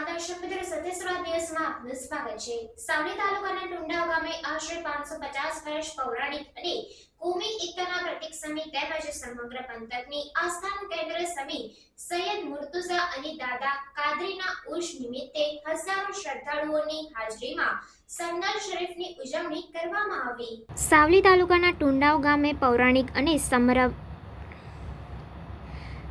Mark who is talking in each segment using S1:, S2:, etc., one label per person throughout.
S1: દર્શક મિત્રો સત્યસ્વરા દિવસમાં આપનું છે સાવલી તાલુકાના ટુંડા ગામે આશરે પાંચસો પચાસ વર્ષ પૌરાણિક અને કોમી એકતાના પ્રતિક સમી તેમજ સમગ્ર પંથકની આસ્થાનું કેન્દ્ર સમી સૈયદ મુર્તુઝા અલી દાદા કાદરીના ઉર્ષ નિમિત્તે હજારો શ્રદ્ધાળુઓની હાજરીમાં સંદલ શરીફની ઉજવણી કરવામાં આવી સાવલી તાલુકાના ટુંડાવ ગામે પૌરાણિક અને સમર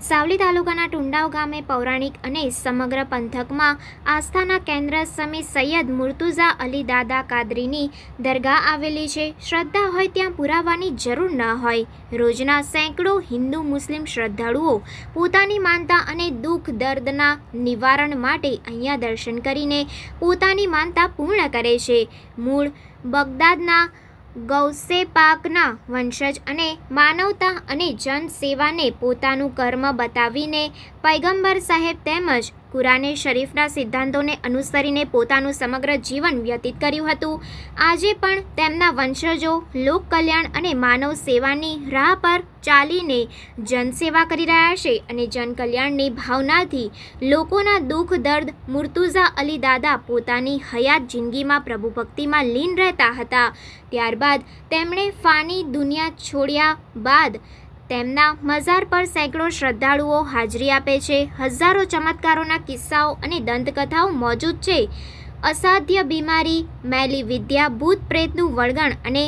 S1: સાવલી તાલુકાના ટુંડાવ ગામે પૌરાણિક અને સમગ્ર પંથકમાં આસ્થાના કેન્દ્ર સમી સૈયદ મુર્તુઝા અલી દાદા કાદરીની દરગાહ આવેલી છે. શ્રદ્ધા હોય ત્યાં પુરાવાની જરૂર ન હોય. રોજના સેંકડો હિન્દુ મુસ્લિમ શ્રદ્ધાળુઓ પોતાની માનતા અને દુઃખ દર્દના નિવારણ માટે અહીંયા દર્શન કરીને પોતાની માનતા પૂર્ણ કરે છે. મૂળ બગદાદના ગૌસે પાકના વંશજ અને માનવતા અને જનસેવાને પોતાનું કર્મ બતાવીને પૈગંબર સાહેબ તેમજ કુરાને શરીફના સિદ્ધાંતોને અનુસરીને પોતાનું સમગ્ર જીવન વ્યતીત કર્યું હતું. આજે પણ તેમના વંશજો, લોક કલ્યાણ અને માનવ સેવાની રાહ પર ચાલીને જનસેવા કરી રહ્યા છે અને જનકલ્યાણની ભાવનાથી લોકોના દુઃખ, દર્દ, મુર્તુઝા અલી દાદા પોતાની હયાત જિંદગીમાં પ્રભુ ભક્તિમાં લીન રહેતા હતા. ત્યારબાદ તેમણે ફાની દુનિયા છોડ્યા બાદ તેમના મઝાર પર સેંકડો શ્રદ્ધાળુઓ હાજરી આપે છે. હજારો ચમત્કારોના કિસ્સાઓ અને દંતકથાઓ મોજૂદ છે. અસાધ્ય બીમારી, મેલી વિદ્યા, ભૂત પ્રેતનું વળગણ અને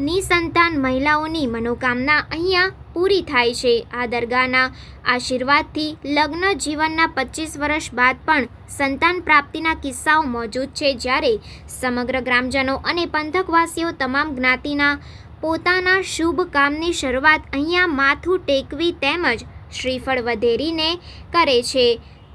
S1: નિસંતાન મહિલાઓની મનોકામના અહીંયા પૂરી થાય છે. આ દરગાહના આશીર્વાદથી લગ્ન જીવનના પચીસ વર્ષ બાદ પણ સંતાન પ્રાપ્તિના કિસ્સાઓ મોજૂદ છે. જ્યારે સમગ્ર ગ્રામજનો અને પંથકવાસીઓ તમામ જ્ઞાતિના પોતાના શુભ કામની શરૂઆત અહીંયા માથું ટેકવી તેમજ શ્રીફળ વધેરીને કરે છે.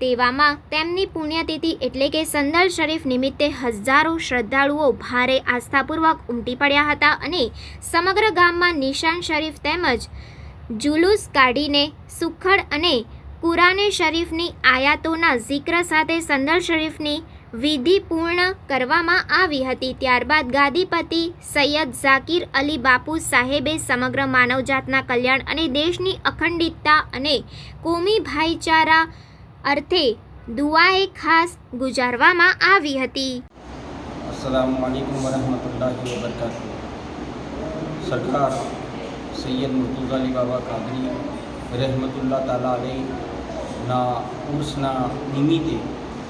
S1: તેવામાં તેમની પુણ્યતિથિ એટલે કે સંદલ શરીફ નિમિત્તે હજારો શ્રદ્ધાળુઓ ભારે આસ્થાપૂર્વક ઉમટી પડ્યા હતા અને સમગ્ર ગામમાં નિશાન શરીફ તેમજ જુલુસ કાઢીને સુખડ અને કુરાને શરીફની આયાતોના જિક્ર સાથે સંદલ શરીફની વિધિ પૂર્ણ કરવામાં આવી હતી. ત્યારબાદ ગાદીપતિ સૈયદ ઝાકીર અલી બાપુ સાહેબે સમગ્ર માનવજાતના કલ્યાણ અને દેશની અખંડિતતા અને કોમી ભાઈચારા અર્થે દુઆએ ખાસ ગુજારવામાં આવી હતી.
S2: સરકાર સૈયદ મુર્તુઝાલી બાબા કાદરી રહેમતુલ્લાહ તાલા અલૈના ઉર્સના નિમિત્તે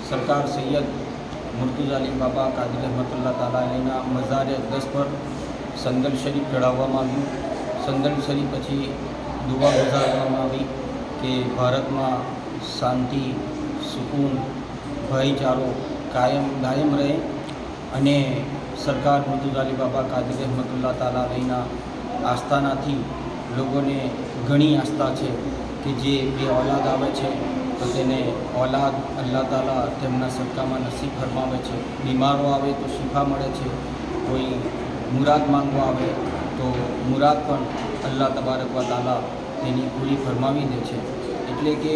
S2: સરકાર સૈયદ મુર્તુઝાલી બાબા કાદરી રહેમતુલ્લાહ તાલા અલૈના મઝારે અગસ પર સંદલ શરીફ ચડાવવામાં આવ્યું. સંદલ શરીફ પછી દુઆ ગુજારવામાં આવી કે ભારતમાં શાંતિ, સુકૂન, ભાઈચારો કાયમ કાયમ રહે અને સરકાર મુર્તુઝાલી બાબા કાદરી રહેમતુલ્લાહ તાલા અલૈના આસ્થાનાથી લોકોને ઘણી આસ્થા છે કે જે બે ઓલાદ આવે છે. તો તેને ઓલાદ અલ્લાહ તાલા તેમના સદકામાં નસીબ ફરમાવે છે. બીમારો આવે તો શિફા મળે છે. કોઈ મુરાદ માંગવા આવે તો મુરાદ પણ અલ્લાહ તબારકવા તાલા તેની પૂરી ફરમાવી દે છે. એટલે કે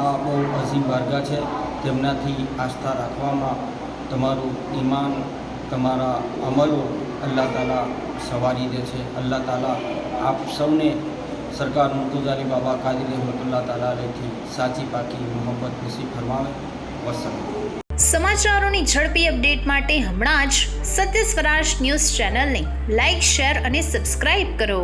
S2: આ બહુ અઝીમ બારગા છે. તેમનાથી આસ્થા રાખવામાં તમારું ઈમાન, તમારા અમલો અલ્લાહ તાલા સવારી દે છે. અલ્લાહ તાલા આપ સૌને સરકાર મુર્તુઝાલી બાબા કાદી રહેમતુલ્લાહ તાલા અલૈથી સાચી પાકી મોહબ્બત નસીબ ફરમાવે વસલમ
S3: સમાચારોની ઝડપી અપડેટ માટે હમણાં જ સત્ય સ્વરાજ ન્યૂઝ ચેનલને લાઇક શેર અને સબસ્ક્રાઇબ કરો.